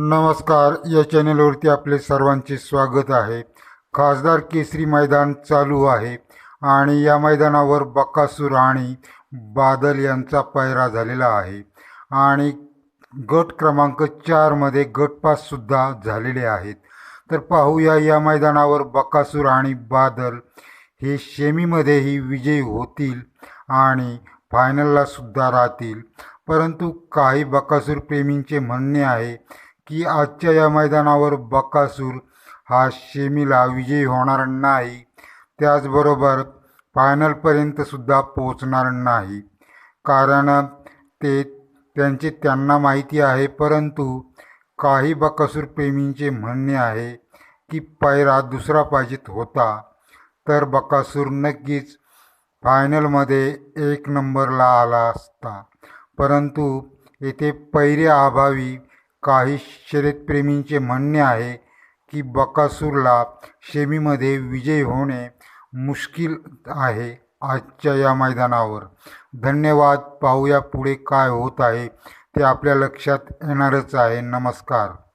नमस्कार या चॅनलवरती आपले सर्वांचे स्वागत आहे. खासदार केसरी मैदान चालू आहे आणि या मैदानावर बकासूर आणि बादल यांचा पैरा झालेला आहे. आणि गट क्रमांक चारमध्ये गटपाससुद्धा झालेले आहेत. तर पाहूया या मैदानावर बकासूर आणि बादल हे शेमीमध्येही विजयी होतील आणि फायनललासुद्धा राहतील. परंतु काही बकासूर प्रेमींचे म्हणणे आहे की आजच्या या मैदानावर बकासूर हा शेमीला विजयी होणार नाही. त्याचबरोबर फायनलपर्यंतसुद्धा पोचणार नाही. कारण ते त्यांचे त्यांना माहिती आहे परंतु काही बकासूर प्रेमींचे म्हणणे आहे की पैरा दुसरा पाहिजेत होता. तर बकासूर नक्कीच फायनलमध्ये एक नंबरला आला असता. परंतु येथे पैऱ्याअभावी काही शर्यतप्रेमींचे म्हणणे आहे की बकासूरला शेमीमध्ये विजयी होणे मुश्किल आहे आजच्या या मैदानावर. धन्यवाद. पाहूया पुढे काय होत आहे. ते आपल्या लक्षात येणारच आहे. नमस्कार.